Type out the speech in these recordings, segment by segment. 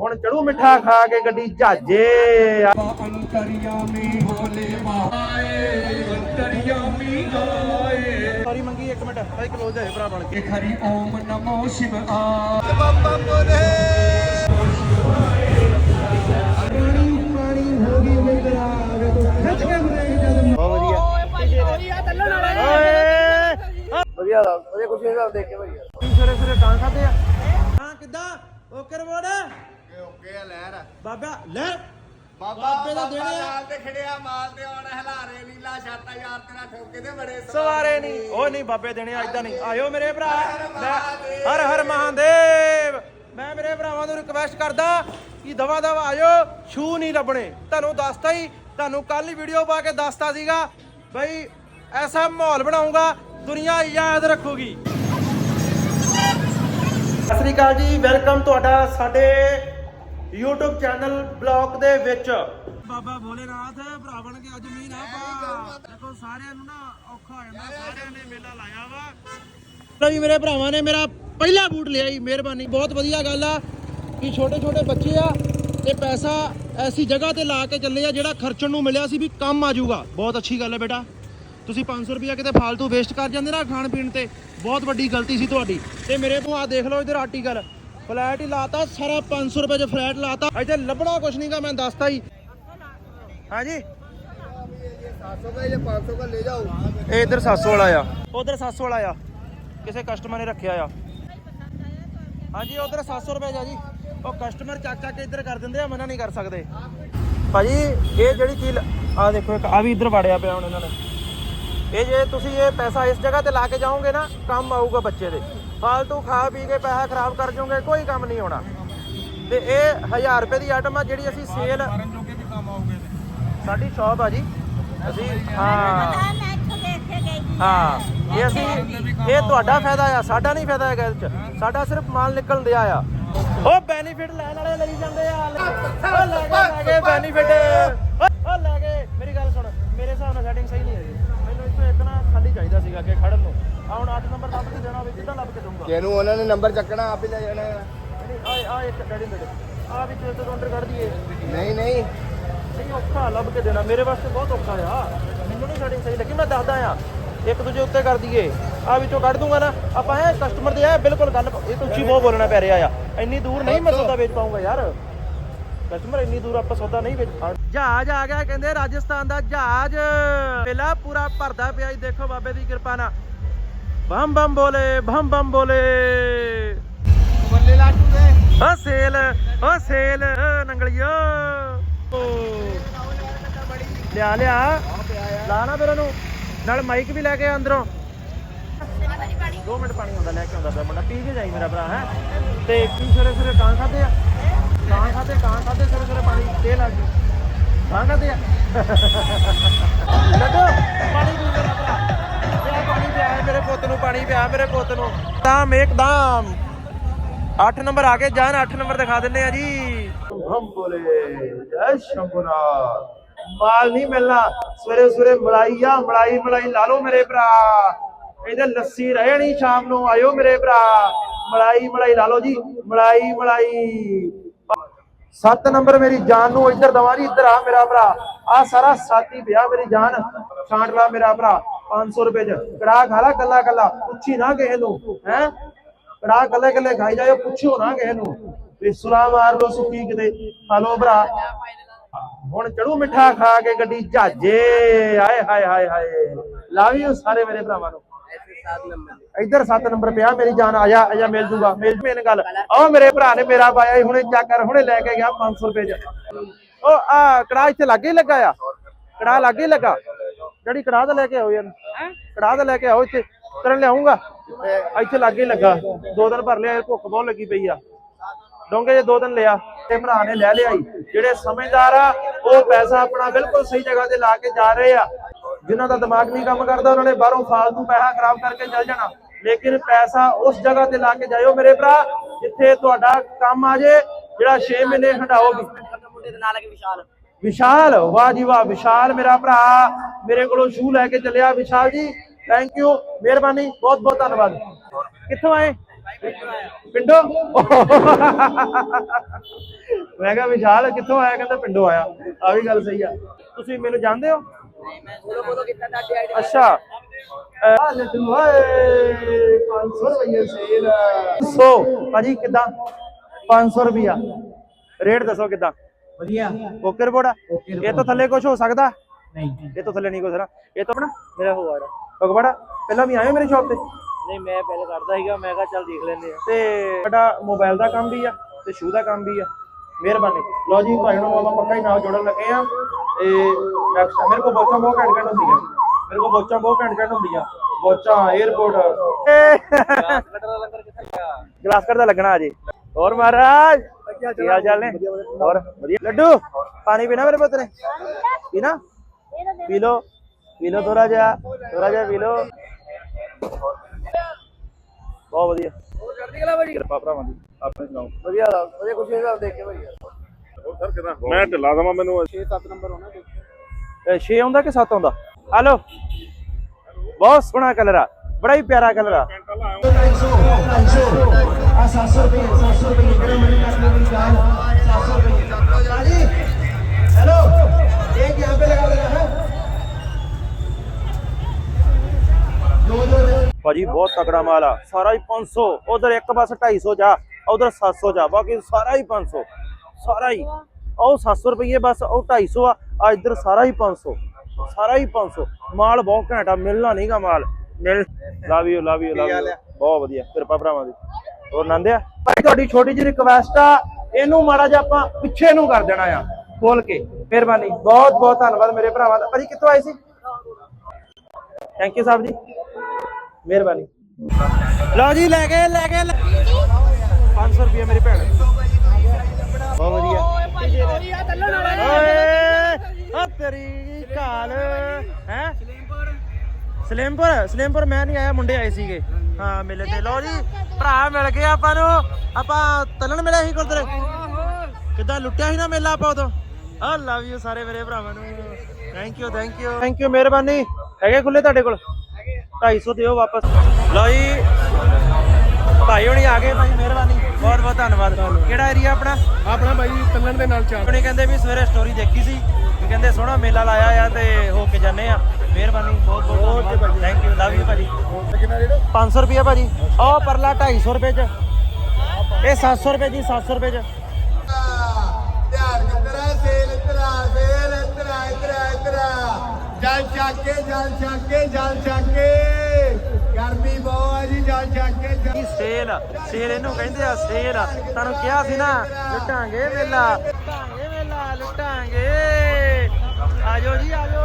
ਹੁਣ ਚੜੂ ਮਿੱਠਾ ਖਾ ਕੇ ਗੱਡੀ ਜਹਾਜੇ ਅੰਤਰਿਆਮੀ ਹੋਲੇ ਮਾਏ ਅੰਤਰਿਆਮੀ ਗਾਏ। ਸੌਰੀ ਮੰਗੀ 1 ਮਿੰਟ ਭਾਈ ਕਲੋਜ਼ ਹੈ ਭਰਾ ਬਣ ਇੱਕ ਹਰੀ ਓਮ ਨਮੋ ਸ਼ਿਵ ਆ। ਬਹੁਤ ਵਧੀਆ। ਓਏ ਵਧੀਆ ਦਾ ਵਧੀਆ ਕੁਝ ਦੇਖ ਕੇ ਵਧੀਆ। ਸਵੇਰੇ ਸਵੇਰੇ ਕਾਂ ਖਾਦੇ ਆ? ਹਾਂ? ਕਿੱਦਾਂ? ਓਕੇ ਰਵੋੜ ਓਕੇ ਆ ਲਹਿਰ। ਬਾਬਾ ਲੈ ਬਾਬਾ ਬਾਬੇ ਦਾ ਦੇਣੇ ਆ। ਨਾਲ ਤੇ ਖੜਿਆ ਮਾਲ ਤੇ ਆਉਣ ਹਲਾਰੇ ਲੀਲਾ ਛਾਤਾ ਯਾਰ ਤੇਰਾ ਠੋਕੇ ਦੇ ਬੜੇ ਸਵਾਰੇ ਨਹੀਂ। ਉਹ ਨਹੀਂ ਬਾਬੇ ਦੇਣੇ ਇਦਾਂ ਨਹੀਂ। ਆਇਓ ਮੇਰੇ ਭਰਾ। ਲੈ, ਹਰ ਹਰ ਮਹਾਦੇਵ। ਮੈਂ ਮੇਰੇ ਭਰਾਵਾਂ ਨੂੰ ਰਿਕਵੈਸਟ ਕਰਦਾ ਕਿ ਦਵਾ ਦਵਾ ਆਇਓ। ਸ਼ੂ ਨਹੀਂ ਲੱਭਣੇ। ਤੁਹਾਨੂੰ ਦੱਸਤਾ ਹੀ ਤੁਹਾਨੂੰ ਕੱਲ ਹੀ ਵੀਡੀਓ ਪਾ ਕੇ ਦੱਸਤਾ ਸੀਗਾ ਬਈ ਐਸਾ ਮਾਹੌਲ ਬਣਾਉਂਗਾ ਦੁਨੀਆ ਯਾਦ ਰੱਖੂਗੀ। ਸਤਿ ਸ੍ਰੀ ਅਕਾਲ ਜੀ। ਵੈਲਕਮ ਤੁਹਾਡਾ ਸਾਡੇ YouTube ਚੈਨਲ ਬਲੌਗ ਦੇ ਵਿੱਚ। ਬਾਬਾ ਭੋਲੇਨਾਥ ਭਰਾ ਬਣ ਕੇ ਅੱਜ ਮੀਂਹ ਨਾ ਪਾ। ਦੇਖੋ ਸਾਰਿਆਂ ਨੂੰ ਨਾ ਔਖਾ ਹੋ ਜਾਂਦਾ। ਸਾਰਿਆਂ ਨੇ ਮੇਲਾ ਲਾਇਆ ਵਾ। ਲਓ ਜੀ ਮੇਰੇ ਭਰਾਵਾਂ ਨੇ ਮੇਰਾ ਪਹਿਲਾ ਬੂਟ ਲਿਆ ਜੀ ਮਿਹਰਬਾਨੀ। ਬਹੁਤ ਵਧੀਆ ਗੱਲ ਆ ਕਿ ਛੋਟੇ ਛੋਟੇ ਬੱਚੇ ਆ ਤੇ ਪੈਸਾ ਐਸੀ ਜਗ੍ਹਾ ਤੇ ਲਾ ਕੇ ਚੱਲੇ ਆ ਜਿਹੜਾ ਖਰਚਣ ਨੂੰ ਮਿਲਿਆ ਸੀ ਵੀ ਕੰਮ ਆ ਜਾਊਗਾ। ਬਹੁਤ ਅੱਛੀ ਗੱਲ ਹੈ ਬੇਟਾ। ਤੁਸੀਂ 500 ਰੁਪਇਆ ਕਿਤੇ ਫਾਲਤੂ ਵੇਸਟ ਕਰ ਜਾਂਦੇ ਨਾ ਖਾਣ ਪੀਣ ਤੇ। ਬਹੁਤ ਵੱਡੀ ਗਲਤੀ ਸੀ ਤੁਹਾਡੀ। ਤੇ ਮੇਰੇ ਤੋਂ ਆ ਦੇਖ ਲਓ ਇਧਰ ਆਰਟੀਕਲ। ਫਲੈਟ ਹੀ ਲਾਤਾ, ਸਾਰਾ 500 ਰੁਪਏ 'ਚ ਫਲੈਟ ਲਾਤਾ। ਇੱਥੇ ਲੱਭਣਾ ਕੁਛ ਨਹੀਂਗਾ ਮੈਂ ਦੱਸਤਾ ਹੀ ਹਾਂਜੀ? ਇਹ ਇਧਰ 700 ਵਾਲਾ ਆ। ਉਧਰ 700 ਵਾਲਾ ਆ। ਕਿਸੇ ਕਸਟਮਰ ਨੇ ਰੱਖਿਆ ਆ। ਹਾਂਜੀ, ਉਧਰ 700 ਰੁਪਏ ਜਾ ਜੀ। ਉਹ ਕਸਟਮਰ ਚੱਕ ਚੱਕ ਕੇ ਇੱਧਰ ਕਰ ਦਿੰਦੇ ਆ, ਮਨਾ ਨਹੀਂ ਕਰ ਸਕਦੇ। ਭਾਜੀ, ਇਹ ਜਿਹੜੀ ਚੀਜ਼ ਆ ਦੇਖੋ ਇੱਕ ਆ ਵੀ ਇੱਧਰ ਵੜਿਆ ਪਿਆ ਹੁਣ ਇਹਨਾਂ ਨੇ। ਇਹ ਜੇ ਤੁਸੀਂ ਇਹ ਪੈਸਾ ਇਸ ਜਗ੍ਹਾ ਤੇ ਲਾ ਕੇ ਜਾਓਗੇ ਨਾ, ਕੰਮ ਆਊਗਾ ਬੱਚੇ ਦੇ। ਫਾਲਤੂ ਖਾ ਪੀ ਕੇ ਪੈਸਾ ਖਰਾਬ ਕਰ ਜਾਓਗੇ ਕੋਈ ਕੰਮ ਨਹੀਂ ਹੋਣਾ। ਤੇ ਇਹ 1000 ਰੁਪਏ ਦੀ ਆਈਟਮ ਆ ਜਿਹੜੀ ਅਸੀਂ ਸੇਲ ਜੋਗੇ ਵੀ ਕੰਮ ਆਉਗੇ ਸਾਡੀ ਸ਼ਾਪ ਆ ਜੀ। ਅਸੀਂ ਹਾਂ। ਕੇ ਹਾਂ। ਇਹ ਅਸੀਂ ਇਹ ਤੁਹਾਡਾ ਫਾਇਦਾ ਆ ਸਾਡਾ ਨਹੀਂ ਫਾਇਦਾ ਹੈਗਾ ਇਹਦੇ ਚ। ਸਾਡਾ ਸਿਰਫ ਮਾਲ ਨਿਕਲਣ ਦਿਆ ਆ। ਉਹ ਬੈਨੀਫਿਟ ਲੈਣ ਵਾਲੇ ਲਈ ਜਾਂਦੇ ਆ। ਉਹ ਲੈ ਗਏ ਲੈ ਗਏ ਬੈਨੀਫਿਟ ਉਹ ਲੈ ਗਏ ਮੇਰੀ ਗੱਲ ਸੁਣ ਮੇਰੇ ਹਿਸਾਬ ਨਾਲ ਸੈਟਿੰਗ ਸਹੀ ਨਹੀਂ ਹੈਗੀ। ਮੈਨੂੰ ਇੱਥੋਂ ਇੱਕ ਨਾ ਖਾਲੀ ਚਾਹੀਦਾ ਸੀਗਾ ਅੱਗੇ ਖੜਨ ਨੂੰ। ਆ ਹੁਣ 8 ਨੰਬਰ ਲੱਭ ਕੇ ਦੇਣਾ ਹੋਵੇ ਕਿੱਦਾਂ ਲੱਭ ਕੇ ਦਊਂਗਾ। ਜਿਹਨੂੰ ਉਹਨਾਂ ਨੇ ਨੰਬਰ ਚੱਕਣਾ ਆਪ ਹੀ ਲੈ ਜਾਣਾ। ਹੈ। ਆ ਆ ਇੱਕ ਡੈਡੀ ਮੇਰੇ ਆ ਵੀ ਤੇ ਕਾਊਂਟਰ ਕੱਢ ਦਈਏ। ਨਹੀਂ ਨਹੀਂ। ਨਹੀਂ ਔਖਾ ਲੱਭ ਕੇ ਦੇਣਾ। ਮੇਰੇ ਵਾਸਤੇ ਬਹੁਤ ਔਖਾ ਆ। ਮੈਨੂੰ ਨਹੀਂ ਸੈਟਿੰਗ ਸਹੀ ਲੱਗੀ ਮੈਂ ਦੱਸਦਾ ਆ। ਇੱਕ ਦੂਜੇ ਉੱਤੇ ਕਰ ਦਈਏ। ਆ ਵਿੱਚੋਂ ਕੱਢ ਦੂੰਗਾ ਨਾ। ਆਪਾਂ ਇਹ ਕਸਟਮਰ ਦੇ ਆ ਬਿਲਕੁਲ ਗੱਲ ਇਹ ਤਾਂ ਉੱਚੀ ਬਹੁਤ ਬੋਲਣਾ ਪੈ ਰਿਹਾ ਆ। ਇੰਨੀ ਦੂਰ ਨਹੀਂ ਮੈਂ ਸੌਦਾ ਵੇਚ ਪਾਉਂਗਾ ਯਾਰ। ਕਸਟਮਰ ਇੰਨੀ ਦੂਰ ਆਪਾਂ ਸੌਦਾ ਨਹੀਂ ਵੇਚ ਜਹਾਜ਼ ਆ ਗਿਆ ਕਹਿੰਦੇ ਰਾਜਸਥਾਨ ਦਾ ਜਹਾਜ਼। ਪਹਿਲਾ ਪੂਰਾ ਭਰਦਾ ਪਿਆ ਜੀ। ਦੇਖੋ ਬਾਬੇ ਦੀ ਕਿਰਪਾ ਨਾਲ। ਬੰਮ ਬੰਮ ਬੋਲੇ ਬੰਮ ਬੰਮ ਬੋਲੇ। ਬੱਲੇ ਲਾਟੂ ਦੇ। ਓ ਸੇਲ ਓ ਸੇਲ ਨੰਗਲੀਓ। ਲਿਆ ਲਿਆ। ਲਾ ਨਾ ਫਿਰ ਉਹਨੂੰ। ਨਾਲ ਮਾਈਕ ਵੀ ਲੈ ਕੇ ਅੰਦਰੋਂ। 2 ਮਿੰਟ ਪਾਣੀ ਹੁੰਦਾ ਲੈ ਕੇ ਆਉਂਦਾ ਪਿਆ ਮੁੰਡਾ। ਪੀ ਕੇ ਜਾਈ ਮੇਰਾ ਭਰਾ ਹੈ। ਤੇ ਕੀ ਸਵੇਰੇ ਸਵੇਰੇ ਕਾਂ ਖਾਦੇ ਆ? ਕਾਂ ਖਾਦੇ ਕਾਂ ਖਾਦੇ ਸਵੇਰੇ ਸਵੇਰੇ ਪਾਣੀ। ਤੇ ਲੱਗ ਗਈ ਕਾਂ ਖਾਦੇ ਆ? ਲੱਡੋ ਪਾਣੀ ਪੀ ਮੇਰਾ ਭਰਾ। ਪਾਣੀ ਮੇਰੇ ਪੁੱਤ ਨੂੰ, ਪਾਣੀ ਪਿਆ ਮੇਰੇ ਪੁੱਤ ਨੂੰ। ਤਾਂ ਇੱਕਦਮ 8 ਨੰਬਰ ਆ ਕੇ ਜਾਨ 8 ਨੰਬਰ ਦਿਖਾ ਦਿੰਨੇ ਆ ਜੀ। ਹਮ ਬੋਲੇ, ਜੈ ਸ਼ੰਭੂਨਾਥ। ਮਾਲ ਨਹੀਂ ਮਿਲਣਾ। ਸਵੇਰੇ ਸਵੇਰੇ ਮਲਾਈ ਆ, ਮਲਾਈ ਮਲਾਈ ਲਾ ਲਓ ਮੇਰੇ ਭਰਾ। ਇਹਦੇ ਲੱਸੀ ਰਹਿ ਨਹੀਂ ਸ਼ਾਮ ਨੂੰ, ਆਇਓ ਮੇਰੇ ਭਰਾ। ਮਲਾਈ ਮਲਾਈ ਲਾ ਲਓ ਜੀ। ਮਲਾਈ ਮਲਾਈ। 7 ਨੰਬਰ ਮੇਰੀ ਜਾਨ ਨੂੰ ਇੱਧਰ ਦਵਾ ਜੀ, ਇੱਧਰ ਆ ਮੇਰਾ ਭਰਾ। ਆ ਸਾਰਾ ਸਾਥੀ ਵਿਆਹ ਮੇਰੀ ਜਾਨ। ਛਾਂਟ ਲਾ ਮੇਰਾ ਭਰਾ। 500 ਰੁਪਏ ਚ। ਕੜਾ ਖਾ ਲਾ ਕੱਲਾ ਕੱਲਾ। ਪੁੱਛੀ ਨਾ ਕਿਸੇ ਨੂੰ ਹੈ? ਕੜਾ ਕੱਲੇ ਕੱਲੇ ਖਾਈ ਜਾਇਓ ਪੁੱਛਿਓ ਨਾ ਕਿਸੇ ਨੂੰ। ਵੀ ਸੁਲਾ ਮਾਰ ਲੋ ਸੁੱਕੀ ਕਿਤੇ ਹਲੋ ਭਰਾ। ਹੁਣ ਚੜੂ ਮਿੱਠਾ ਖਾ ਕੇ ਗੱਡੀ ਜਹਾਜੇ ਆਏ ਹਾਏ ਹਾਏ ਹਾਏ। ਲਾਵੀਓ ਸਾਰੇ ਮੇਰੇ ਭਰਾਵਾਂ ਨੂੰ। ਇੱਧਰ 7 ਨੰਬਰ ਪਿਆ ਮੇਰੀ ਜਾਨ ਆ ਜਾ ਆ ਜਾ ਮਿਲ ਜੂਗਾ ਮਿਲ ਮੇਨ ਗੱਲ। ਆ ਮੇਰੇ ਭਰਾ ਨੇ ਮੇਰਾ ਪਾਇਆ ਸੀ, ਹੁਣੇ ਚੈੱਕ ਕਰ ਹੁਣੇ ਲੈ ਕੇ ਗਿਆ 500 ਰੁਪਏ ਚ। ਉਹ ਆ ਕੜਾ ਇੱਥੇ ਲੱਗੇ ਲੱਗਾ ਆ। ਕੜਾ ਲੱਗੇ ਲੱਗਾ। ਜਿਹੜੀ ਕੜਾ ਦਾ ਲੈ ਕੇ ਆਓ ਯਾਰ। ਕੜਾ ਦਾ ਲੈ ਕੇ ਆਓ ਇੱਥੇ। ਕਰਨ ਲਿਆਉਂਗਾ। ਇੱਥੇ ਲੱਗੇ ਲੱਗਾ। ਦੋ ਦਿਨ ਭਰ ਲਿਆ ਭੁੱਖ ਬਹੁਤ ਲੱਗੀ ਪਈ ਆ। ਡੋਂਗੇ ਜੇ ਦੋ ਦਿਨ ਲਿਆ ਤੇ ਭਰਾ ਨੇ ਲੈ ਲਿਆ ਜਿਹੜੇ ਸਮਝਦਾਰ ਆ ਉਹ ਪੈਸਾ ਆਪਣਾ ਬਿਲਕੁਲ ਸਹੀ ਜਗ੍ਹਾ ਤੇ ਲਾ ਕੇ ਜਾ ਰਹੇ ਆ। ਜਿਨ੍ਹਾਂ ਦਾ ਦਿਮਾਗ ਨਹੀਂ ਕੰਮ ਕਰਦਾ ਉਹਨਾਂ ਨੇ ਬਾਹਰੋਂ ਫਾਲਤੂ ਪੈਸਾ ਖਰਾਬ ਕਰਕੇ ਚੱਲ ਜਾਣਾ। ਲੇਕਿਨ ਪੈਸਾ ਉਸ ਜਗ੍ਹਾ ਤੇ ਲਾ ਕੇ ਜਾਇਓ ਮੇਰੇ ਭਰਾ ਜਿੱਥੇ ਤੁਹਾਡਾ ਕੰਮ ਆ ਜੇ ਜਿਹੜਾ 6 ਮਹੀਨੇ ਹਟਾਓਗੇ ਮੁੰਡੇ ਦੇ ਨਾਲ ਲੱਗੇ ਵਿਸ਼ਾਲ। ਵਿਸ਼ਾਲ, ਵਾਹ ਜੀ ਵਾਹ, ਵਿਸ਼ਾਲ ਮੇਰਾ ਭਰਾ, ਮੇਰੇ ਕੋਲੋਂ ਸ਼ੂ ਲੈ ਕੇ ਚੱਲਿਆ ਵਿਸ਼ਾਲ ਜੀ ਥੈਂਕ ਯੂ ਮਿਹਰਬਾਨੀ, ਬਹੁਤ ਬਹੁਤ ਧੰਨਵਾਦ। ਕਿੱਥੋਂ ਆਏ? ਪਿੰਡੋਂ? ਮੈਂ ਕਿਹਾ ਵਿਸ਼ਾਲ, ਕਿੱਥੋਂ ਆਇਆ? ਕਹਿੰਦਾ ਪਿੰਡੋਂ ਆਇਆ। ਆ ਵੀ ਗੱਲ ਸਹੀ ਆ। ਤੁਸੀਂ ਮੈਨੂੰ ਜਾਣਦੇ ਹੋ? ਬੋਲੋ ਬੋਲੋ ਕਿੰਨਾ ਤੁਹਾਡੀ ਆਈਡੀ ਅੱਛਾ ਲੱਡੂ ਓਏ 500 ਰੁਪਏ ਸੇਲ 100 ਭਾਜੀ ਕਿਦਾਂ? 500 ਰੁਪਿਆ ਰੇਟ ਦੱਸੋ ਕਿਦਾਂ? ਵਧੀਆ। ਓਕੇ ਰਿਪੋਰਟ ਆ? ਇਹ ਤੋਂ ਥੱਲੇ ਕੁਝ ਹੋ ਸਕਦਾ? ਨਹੀਂ ਇਹ ਤੋਂ ਥੱਲੇ ਨਹੀਂ ਕੁਝ ਨਾ ਇਹ ਤੋਂ ਆਪਣਾ? ਮੇਰਾ ਹੋ ਆੜਾ ਭਗਵਾੜਾ ਪਹਿਲਾਂ ਵੀ ਆਏ ਹੋ ਮੇਰੀ ਸ਼ਾਪ ਤੇ। ਨਹੀਂ ਮੈਂ ਪਹਿਲੇ ਕਰਦਾ ਸੀਗਾ। ਮੈਂ ਕਿਹਾ ਚੱਲ ਦੇਖ ਲੈਂਦੇ ਆ। ਤੇ ਸਾਡਾ ਮੋਬਾਈਲ ਦਾ ਕੰਮ ਵੀ ਆ ਤੇ ਸ਼ੂ ਦਾ ਕੰਮ ਵੀ ਆ। ਮਿਹਰਬਾਨੀ। ਲਓ ਜੀ ਭਾਈ ਨੂੰ ਆਪਾਂ ਪੱਕਾ ਹੀ ਨਾਲ ਜੋੜਨ ਲੱਗੇ ਆ। ਤੇ ਨੈਕਸਟ ਮੇਰੇ ਕੋਲ ਬੋਚਾਂ ਬਹੁਤ ਘੈਂਟ ਘੈਂਟ ਹੁੰਦੀਆਂ। ਮੇਰੇ ਕੋਲ ਬੋਚਾਂ ਬਹੁਤ ਘੈਂਟ ਘੈਂਟ ਹੁੰਦੀਆਂ। ਬੋਚਾਂ 에어ਪੋਰਟ ਗਲਾਸ ਕਰਦਾ ਲੱਗਣਾ ਅਜੇ। ਹੋਰ ਮਹਾਰਾਜ! ਕੀ ਹਾਲ ਚਾਲ ਨੇ? ਹੋਰ ਵਧੀਆ। ਲੱਡੂ? ਪਾਣੀ ਪੀਣਾ ਮੇਰੇ ਪੁੱਤ ਨੇ? ਪੀਣਾ? ਪੀ ਲੋ ਪੀ ਲੋ ਥੋੜਾ ਜਿਹਾ ਥੋੜਾ ਜਿਹਾ ਪੀ ਲੋ ਬਹੁਤ ਵਧੀਆ। ਹੋਰ ਕਰਦੀ ਗਲਾ ਭਾਜੀ ਕਿਰਪਾ ਭਰਾਵਾਂ ਦੀ। ਆਪਣੇ ਸੁਣਾਓ। ਵਧੀਆ ਵਧੀਆ ਕੁਝ ਇਹਦਾ ਦੇਖ ਕੇ ਭਾਈ ਮੈਂ ਢਿੱਲਾ ਦਵਾਂ ਮੈਨੂੰ 6-7 ਨੰਬਰ ਹੋਣਾ ਤੇ 6 ਆਉਂਦਾ ਕਿ 7 ਆਉਂਦਾ? ਹਲੋ। ਬਹੁਤ ਸੋਹਣਾ ਕਲਰ ਆ। ਬੜਾ ਹੀ ਪਿਆਰਾ ਕਲਰ ਆ। ਭਾਜੀ ਬਹੁਤ ਤਕੜਾ ਮਾਲ ਆ ਸਾਰਾ ਹੀ 500 ਉਧਰ ਇੱਕ ਬਸ 250 ਜਾ ਉਧਰ 700 ਜਾ ਬਾਕੀ ਸਾਰਾ ਹੀ 500 ਸਾਰਾ ਹੀ ਉਹ 700 ਰੁਪਏ ਬਸ ਉਹ 250 ਆ ਆ ਇੱਧਰ ਸਾਰਾ ਹੀ 500 ਸਾਰਾ ਹੀ 500 ਮਾਲ ਬਹੁਤ ਘੈਂਟ ਆ ਮਿਲਣਾ ਨਹੀਂਗਾ ਮਾਲ ਮਿਲ love you love you love you ਬਹੁਤ ਵਧੀਆ ਕਿਰਪਾ ਭਰਾਵਾਂ ਦੀ ਹੋਰ ਨੰਦਿਆ। ਭਾਈ ਤੁਹਾਡੀ ਛੋਟੀ ਜਿਹੀ ਰਿਕਵੈਸਟ ਆ ਇਹਨੂੰ ਮਾੜਾ ਜਿਹਾ ਆਪਾਂ ਪਿੱਛੇ ਨੂੰ ਕਰ ਦੇਣਾ ਆ ਖੋਲ ਕੇ। ਮਿਹਰਬਾਨੀ। ਬਹੁਤ ਬਹੁਤ ਧੰਨਵਾਦ ਮੇਰੇ ਭਰਾਵਾਂ ਦਾ। ਭਾਜੀ ਕਿੱਥੋਂ ਆਏ ਸੀ? Thank you Sahib ji. ਮਿਹਰਬਾਨੀ। ਲਓ ਜੀ ਲੈ ਗਏ ਲੈ ਗਏ 500 ਰੁਪਏ ਮੇਰੀ ਭੈਣ। ਬਹੁਤ ਵਧੀਆ। ਓਏ ਆ ਤੇਰੀ ਕਾਲ ਹੈ? ਸਲੇਮਪੁਰ ਸਲੇਮਪੁਰ ਮੈਂ ਨਹੀਂ ਆਇਆ ਮੁੰਡੇ ਆਏ ਸੀਗੇ। ਹਾਂ ਮਿਲੇ ਤੇ। ਲਓ ਜੀ ਭਰਾ ਮਿਲ ਗਏ ਆਪਾਂ ਨੂੰ। ਆਪਾਂ ਤਲਣ ਮਿਲਿਆ ਸੀ ਗੁਰਦੁਆਰੇ। ਕਿੱਦਾਂ ਲੁੱਟਿਆ ਸੀ ਨਾ ਮੇਲਾ ਆਪਾਂ ਉਦੋਂ? ਆ ਲਵ ਯੂ ਸਾਰੇ ਮੇਰੇ ਭਰਾਵਾਂ ਨੂੰ। Thank you thank you thank you ਮਿਹਰਬਾਨੀ। ਹੈਗੇ ਖੁੱਲੇ ਤੁਹਾਡੇ ਕੋਲ? 250 ਦਿਓ ਵਾਪਸ। ਲਓ ਜੀ ਭਾਈ ਹੁਣੀ ਆ ਗਏ ਭਾਈ ਮਿਹਰਬਾਨੀ। ਬਹੁਤ ਬਹੁਤ ਧੰਨਵਾਦ। ਕਿਹੜਾ ਏਰੀਆ ਆਪਣਾ? ਆਪਣਾ ਭਾਈ ਤੱਲਣ ਦੇ ਨਾਲ ਚਾਹ ਆਪਣੇ ਕਹਿੰਦੇ ਵੀ ਸਵੇਰੇ ਸਟੋਰੀ ਦੇਖੀ ਸੀ। ਵੀ ਕਹਿੰਦੇ ਸੋਹਣਾ ਮੇਲਾ ਲਾਇਆ ਆ ਤੇ ਹੋ ਕੇ ਜਾਂਦੇ ਆ। ਮਿਹਰਬਾਨੀ ਬਹੁਤ ਬਹੁਤ ਥੈਂਕ ਯੂ ਲਵ ਯੂ ਭਾਜੀ। ਕਿੰਨਾ ਰੇਟ? 500 ਰੁਪਏ ਭਾਜੀ। ਉਹ ਪਰਲਾ 250 ਰੁਪਏ ਚ। ਇਹ 700 ਰੁਪਏ ਜੀ 700 ਰੁਪਏ ਚ। ਧਿਆਨ ਕਿਤਰਾ ਸੇਲ ਇਤਰਾ ਸੇਲ ਇਤਰਾ ਇਤਰਾ ਇਤਰਾ। ਜਲ ਛਾਕੇ ਜਲ ਛਾਕੇ ਜਲ ਛਾਕੇ। ਗਰਮੀ ਬਹੁਤ ਹੈ ਜੀ ਜਲ ਛਾਕੇ ਕੀ ਸੇਲ। ਸੇਲ ਇਹਨੂੰ ਕਹਿੰਦੇ ਆ ਸੇਲ। ਤੁਹਾਨੂੰ ਕਿਹਾ ਸੀ ਨਾ ਲੁੱਟਾਂਗੇ ਮੇਲਾ। ਲੁੱਟਾਂਗੇ ਮੇਲਾ ਲੁੱਟਾਂਗੇ। ਆਜੋ ਜੀ ਆਜੋ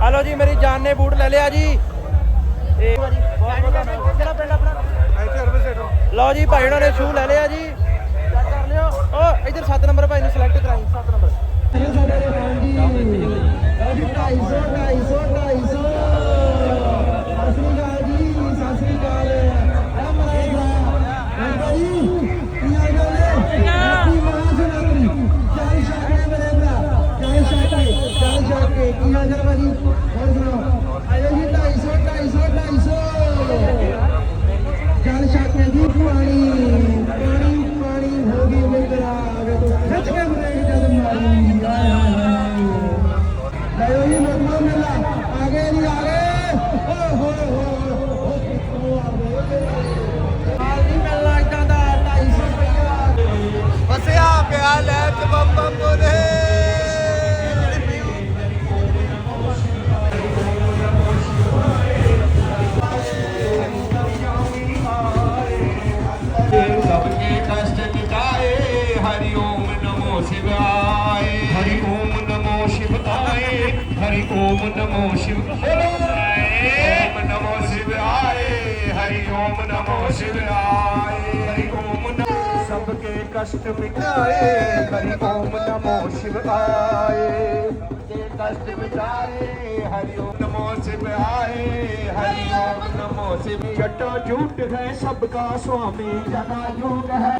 ਲਓ ਜੀ ਮੇਰੀ ਜਾਨ ਨੇ ਬੂਟ ਲੈ ਲਿਆ ਜੀ। ਕਿਹੜਾ ਪਿੰਡ ਆਪਣਾ? ਲਓ ਜੀ ਭਾਈ ਉਹਨਾਂ ਨੇ ਸ਼ੂ ਲੈ ਲਿਆ ਜੀ। ਚੈੱਕ ਕਰ ਲਿਓ। ਓ ਇਧਰ 7 ਨੰਬਰ ਭਾਈ ਨੂੰ ਸਿਲੈਕਟ ਕਰਾਈ। 7 ਨੰਬਰ। ਚੱਲ ਕਸ਼ਟ ਮਿਟਾਏ ਹਰੀ ਓਮ ਨਮੋ ਸ਼ਿਵਾਏ कष्ट मिटाए हरिओम नमो शिवाय हरिओम नमो शिव। जटो झूठ है सबका स्वामी जटा योग है।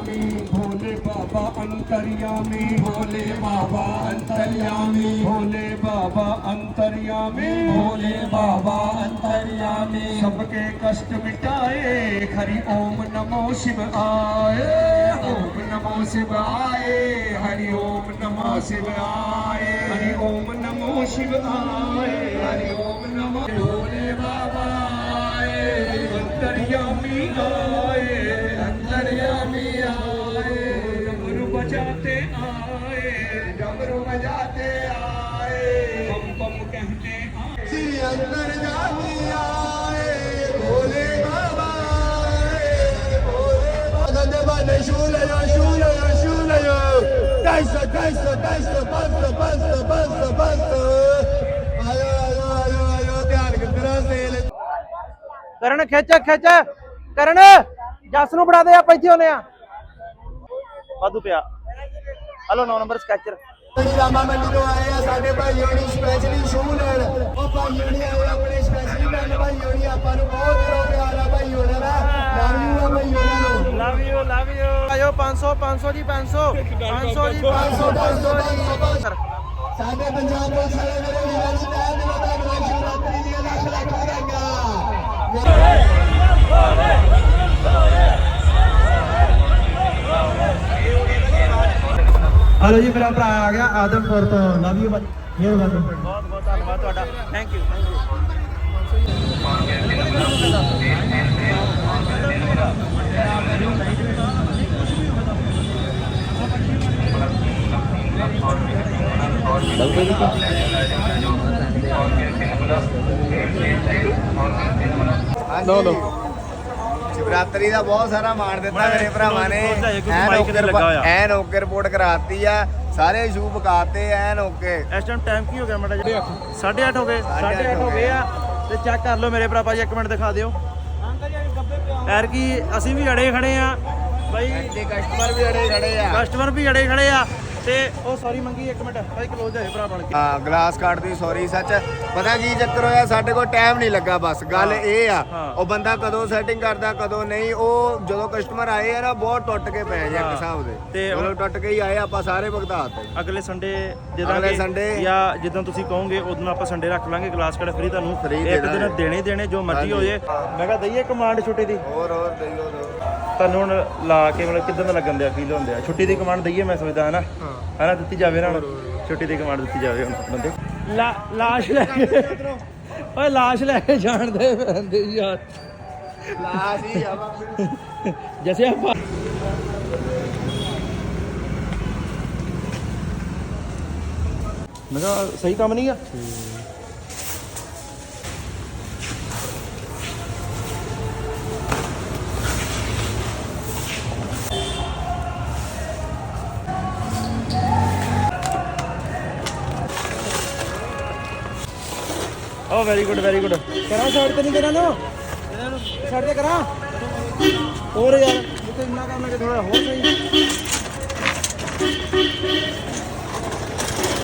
भोले बाबा अंतर्यामी, भोले बाबा अंतर्यामी। भोले बाबा अंतर्यामी, भोले बाबा अंतर्यामी। सबके कष्ट मिटाए, हरि ओम नमो शिव आए, ओम नमो शिव आए, हरि ओम नमो शिव आए। हरि ओम नमो ਓਮ ਸ਼ਿਵ ਆਏ। ਹਰਿ ਓਮ ਨਮੋ। ਲੋਲੇ ਬਾਬਾਏ ਅੰਤਰਯਾਮੀ ਆਏ। ਅੰਤਰਯਾਮੀ ਆਏ। ਡਮਰੂ ਬਜਾਤੇ ਆਏ। ਡਮਰੂ ਬਜਾਤੇ ਆਏ। ਪਮ ਪਮ ਕਹਤੇ ਆਏ ਸ੍ਰੀ ਅੰਤਰਯਾਮੀ Basta, basta, basta, basta, basta, basta, basta. ਆਇਓ ਆਇਓ ਆਇਓ ਆਇਓ ਧਿਆਨ ਕਿਧਰਾਂ ਸੇਲ ਕਰਨ ਖਿੱਚ ਖਿੱਚ ਕਰਨ ਜੱਸ ਨੂੰ ਬੜਾ ਦੇ ਆਪਾਂ ਇੱਥੇ ਹੋਨੇ ਆ ਵਾਧੂ ਪਿਆ hello 9 number Skechers Rama Mandi ਤੋਂ ਆਏ ਆ ਸਾਡੇ ਭਾਈ ਹੋਣੀ ਸਪੈਸ਼ਲੀ ਸ਼ੂ ਲੈਣ। ਉਹ ਭਾਈ ਹੋਣੀ ਆਏ ਆਪਣੇ ਸਪੈਸ਼ਲੀ ਭੈਣ ਭਾਈ ਹੋਣੀ ਆਪਾਂ ਨੂੰ ਬਹੁਤ ਦਿਲੋਂ ਪਿਆਰ ਆ ਭਾਈ ਹੋਣਾ ਦਾ। ਲਵ ਯੂ ਆ ਭਾਈ ਹੋਣਾ ਨੂੰ। ਲਵ ਯੂ ਲਵ ਯੂ ਆਇਓ 500 500 ਜੀ 500 500 ਜੀ। 500 500 ਜੀ ਸਾਡੇ ਪੰਜਾਬ ਪੁਲਿਸ ਵਾਲੇ ਮੇਰੇ ਵੀਰਾਂ ਦੀ ਤਹਿ ਦਿਲੋਂ ਧੰਨਵਾਦ ਸ਼ਿਵਰਾਤਰੀ ਦੀਆਂ ਲੱਖ ਲੱਖ ਵਧਾਈਆਂ ਹਲੋ ਜੀ ਮੇਰਾ ਭਰਾ ਆ ਗਿਆ ਆਦਮਪੁਰ ਤੋਂ ਲਵ ਯੂ ਮਿਹਰਬਾਨੀ ਬਹੁਤ ਬਹੁਤ ਧੰਨਵਾਦ ਤੁਹਾਡਾ। ਥੈਂਕ ਯੂ ਥੈਂਕ ਯੂ ਲੋ ਲੋ ਸ਼ਿਵਰਾਤਰੀ ਦਾ ਬਹੁਤ ਸਾਰਾ ਮਾਣ ਦਿੱਤਾ ਮੇਰੇ ਭਰਾਵਾਂ ਨੇ। ਐਨ ਓਕੇ। ਐਨ ਓਕੇ ਰਿਪੋਰਟ ਕਰਾਤੀ ਆ। ਸਾਰੇ ਸ਼ੂ ਪਕਾਤੇ ਐਨ ਓਕੇ। ਇਸ ਟਾਈਮ ਟਾਈਮ ਕੀ ਹੋ ਗਿਆ ਮਾੜਾ ਜਿਹਾ? 8:30 ਹੋ ਗਏ ਸਾਢੇ 8:30 ਅੱਠ ਹੋ ਗਏ ਆ। ਤੇ ਚੈੱਕ ਕਰ ਲਓ ਮੇਰੇ ਭਰਾ ਭਾਜੀ ਇੱਕ ਮਿੰਟ ਦਿਖਾ ਦਿਓ। ਐਰ ਕੀ ਅਸੀਂ ਵੀ ਅੜੇ ਖੜੇ ਆ। ਬਾਈ ਕਸਟਮਰ ਵੀ ਅੜੇ ਖੜੇ ਆ। ਕਸਟਮਰ ਵੀ ਅੜੇ ਖੜੇ ਆ। ਤੇ ਉਹ ਸੌਰੀ ਮੰਗੀ ਇੱਕ ਮਿੰਟ। ਭਾਈ ਕਲੋਜ਼ ਹੋਏ ਭਰਾ ਬਣ ਕੇ। ਹਾਂ ਗਲਾਸ ਕੱਟ ਦੀ ਸੌਰੀ ਸੱਚ। ਪਤਾ ਕੀ ਚੱਕਰ ਹੋਇਆ? ਸਾਡੇ ਕੋਲ ਟਾਈਮ ਨਹੀਂ ਲੱਗਾ ਬਸ। ਗੱਲ ਇਹ ਆ ਹਾਂ। ਉਹ ਬੰਦਾ ਕਦੋਂ ਸੈਟਿੰਗ ਕਰਦਾ ਕਦੋਂ ਨਹੀਂ ਉਹ ਜਦੋਂ ਕਸਟਮਰ ਆਏ ਆ ਨਾ ਬਹੁਤ ਟੁੱਟ ਕੇ ਪਏ ਜਾਂ ਹਾਂ। ਹਿਸਾਬ ਦੇ। ਤੇ ਉਹ- ਟੁੱਟ ਕੇ ਹੀ ਆਏ ਆਪਾਂ ਸਾਰੇ ਭੁਗਤਾ ਦਿੱਤੇ। ਅਗਲੇ ਸੰਡੇ ਦੇ ਅਗਲੇ ਦਾਂਗੇ Sunday- ਜਾਂ ਜਦੋਂ ਤੁਸੀਂ ਕਹੋਗੇ ਉਦੋਂ ਆਪਾਂ ਸੰਡੇ ਰੱਖ ਲਾਂਗੇ ਕਲਾਸ ਕਾਰਡ ਫ੍ਰੀ ਤੁਹਾਨੂੰ। ਇੱਕ ਦਿਨ। ਦੇਣੇ ਹੀ ਦੇਣੇ ਜੋ ਮਰਜ਼ੀ ਹੋ। ਜੇ ਮੈਂ ਕਿਹਾ ਦਈਏ ਕਮਾਂਡ ਛੁੱਟੀ ਦੀ। ਹੋਰ ਹੋਰ ਦਈਓ। ਤੁਹਾਨੂੰ ਹੁਣ ਲਾ ਕੇ ਮਤਲਬ ਕਿਦਾਂ ਦਾ ਲੱਗਣ ਦਿਆ ਫੀਲ ਹੁੰਦਿਆ ਛੁੱਟੀ ਦੀ ਕਮਾਂਡ ਦਈਏ ਮੈਂ ਸੋਚਦਾ ਹਨਾ? ਹਨਾ ਦਿੱਤੀ ਜਾਵੇ ਨਾ ਹੁਣ ਛੁੱਟੀ ਦੀ ਕਮਾਂਡ ਦਿੱਤੀ ਜਾਵੇ ਹੁਣ ਬੰਦੇ ਲਾ ਲਾਸ਼ ਲੈ ਕੇ ਓਏ ਲਾਸ਼ ਲੈ ਕੇ ਜਾਣਦੇ ਬੰਦੇ ਯਾਰ ਲਾਸ਼ ਹੀ ਆਵਾਂ ਜੈਸੇ ਆਪਾਂ ਮੈਂ ਕਿਹਾ ਸਹੀ ਕੰਮ ਨਹੀਂ ਆ? ਵੈਰੀ ਗੁੱਡ ਵੈਰੀ ਗੁੱਡ ਕਰਾਂ ਸਾਈਡ ਤੇ ਨਹੀਂ ਕਰਾਂ ਨਾ ਸਾਈਡ ਤੇ ਕਰਾਂ? ਹੋਰ ਯਾਰ ਇਹ ਤਾਂ ਇੰਨਾ ਕੰਮ ਹੈ ਥੋੜਾ ਹੋਰ ਸਹੀ।